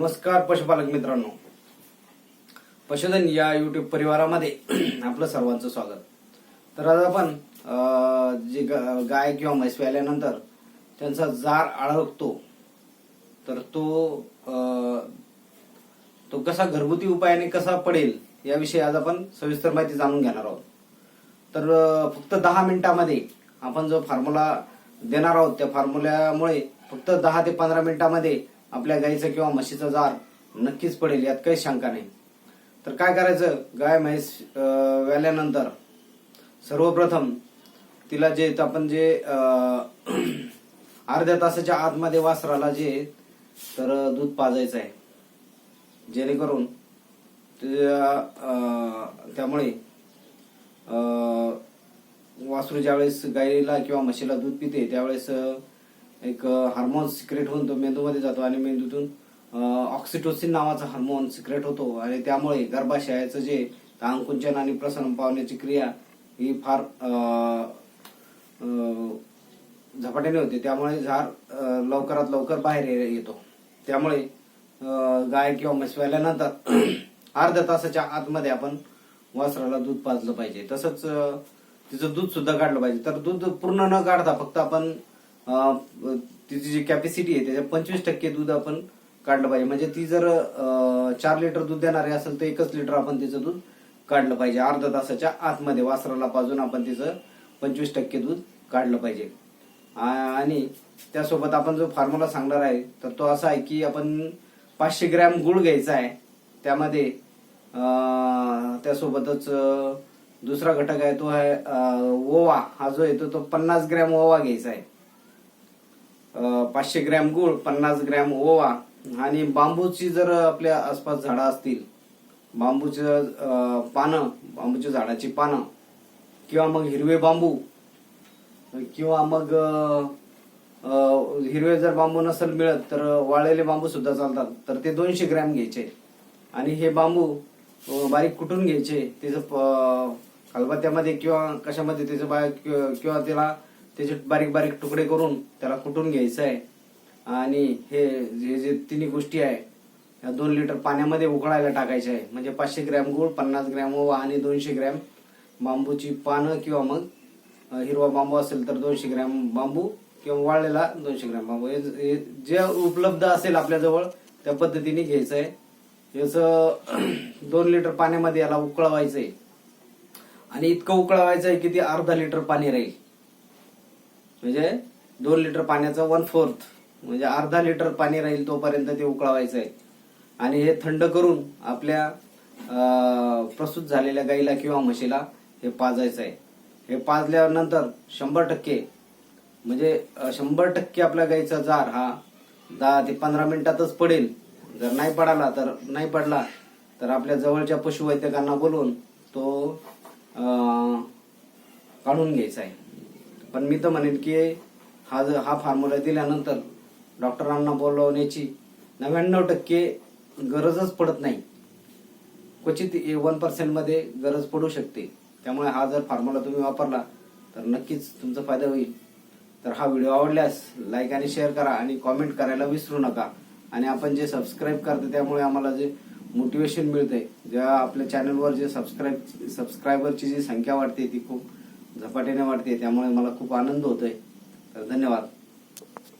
नमस्कार पशुपालक मित्रांनो. पशुधन या युट्यूब परिवारामध्ये आपलं सर्वांचं स्वागत. तर आज आपण जे ग- गाय किंवा म्हैस व्याल्यानंतर त्यांचा जार आळगतो तर तो तो कसा घरगुती उपायाने कसा पडेल याविषयी आज आपण सविस्तर माहिती जाणून घेणार आहोत. तर फक्त दहा मिनिटामध्ये आपण जो फॉर्म्युला देणार आहोत त्या फॉर्म्युल्यामुळे फक्त दहा ते पंधरा मिनिटामध्ये आपल्या गाईचं किंवा म्हशीचं जार नक्कीच पडेल यात काही शंका नाही. तर काय करायचं? गाय म्हैस व्याल्यानंतर सर्वप्रथम तिला जे आपण जे अर्ध्या तासाच्या आतमध्ये वासराला जे तर दूध पाजायचं आहे. जेणेकरून त्यामुळे वासरू ज्यावेळेस गाईला किंवा म्हशीला दूध पिते त्यावेळेस एक हार्मोन सिक्रेट होऊन तो मेंदूमध्ये जातो आणि मेंदूतून ऑक्सिटोसिन नावाचा हार्मोन सिक्रेट होतो. आणि त्यामुळे गर्भाशयाचं जे अंकुंचन आणि प्रसरण पावण्याची क्रिया ही फार झपाट्याने होते. त्यामुळे झार लवकरात लवकर बाहेर येतो. त्यामुळे गाय किंवा म्हैस व्हायल्यानंतर अर्ध्या तासाच्या आतमध्ये आपण वासराला दूध पाजलं पाहिजे. तसंच तिचं दूध सुद्धा काढलं पाहिजे. तर दूध पूर्ण न काढता फक्त आपण तिची जी कॅपॅसिटी आहे त्याच्या पंचवीस टक्के दूध आपण काढलं पाहिजे. म्हणजे ती जर चार लिटर दूध देणारी असेल तर एकच लिटर आपण तिचं दूध काढलं पाहिजे. अर्ध्या तासाच्या आतमध्ये वासराला पाजून आपण तिचं पंचवीस टक्के दूध काढलं पाहिजे. आणि त्यासोबत आपण जो फॉर्म्युला सांगणार आहे तर तो असा आहे की आपण पाचशे ग्रॅम गुळ घ्यायचा आहे. त्यामध्ये त्यासोबतच दुसरा घटक आहे तो आहे ओवा. हा जो येतो तो पन्नास ग्रॅम ओवा घ्यायचा आहे. पाचशे ग्रॅम गुळ पन्नास ग्रॅम ओवा आणि बांबूची जर आपल्या आसपास झाडं असतील बांबूचे पानं बांबूच्या झाडाची पानं किंवा मग हिरवे बांबू किंवा मग हिरवे जर बांबू नसेल मिळत तर वाळलेले बांबू सुद्धा चालतात. तर ते दोनशे ग्रॅम घ्यायचे. आणि हे बांबू बारीक कुटून घ्यायचे. त्याचं प- खलबत्त्यामध्ये किंवा कशामध्ये त्याचं बारीक किंवा त्याला त्याचे बारीक बारीक तुकडे करून त्याला कुटून घ्यायचं आहे आणि हे जे जे तिन्ही गोष्टी आहे या दोन लिटर पाण्यामध्ये उकळायला टाकायचे आहे. म्हणजे पाचशे ग्रॅम गूळ पन्नास ग्रॅम ओवा आणि दोनशे ग्रॅम बांबूची पानं किंवा मग हिरवा बांबू असेल तर दोनशे ग्रॅम बांबू किंवा वाळलेला दोनशे ग्रॅम बांबू. हे जे उपलब्ध असेल आपल्याजवळ त्या पद्धतीने घ्यायचं आहे याचं दोन लिटर पाण्यामध्ये याला उकळवायचंय. आणि इतकं उकळवायचं आहे की ते अर्धा लिटर पाणी राहील. म्हणजे दोन लिटर पाण्याचं वन फोर्थ म्हणजे अर्धा लिटर पाणी राहील तोपर्यंत ते उकळवायचं आहे आणि हे थंड करून आपल्या प्रस्तुत प्रसूत झालेल्या गाईला किंवा म्हशीला हे पाजायचं आहे हे पाजल्यानंतर शंभर टक्के म्हणजे शंभर टक्के आपल्या गाईचा जार हा दहा ते पंधरा मिनिटातच पडेल. जर नाही पडाला तर नाही पडला तर आपल्या जवळच्या पशुवैद्यकांना बोलवून तो काढून घ्यायचा आहे पण मी तर म्हणेन की हा जर हा फॉर्म्युला दिल्यानंतर डॉक्टरांना बोलवण्याची नव्याण्णव टक्के गरजच पडत नाही. क्वचित वन पर्सेंटमध्ये गरज पडू शकते. त्यामुळे हा जर फॉर्म्युला तुम्ही वापरला तर नक्कीच तुमचा फायदा होईल. तर हा व्हिडिओ आवडल्यास लाईक आणि शेअर करा आणि कॉमेंट करायला विसरू नका. आणि आपण जे सबस्क्राईब करतो त्यामुळे आम्हाला जे मोटिवेशन मिळते ज्या आपल्या चॅनलवर जे सबस्क्राईब सबस्क्रायबरची जी संख्या वाढते ती खूप झपाट्याने वाढते त्यामुळे मला खूप आनंद होतोय. तर धन्यवाद.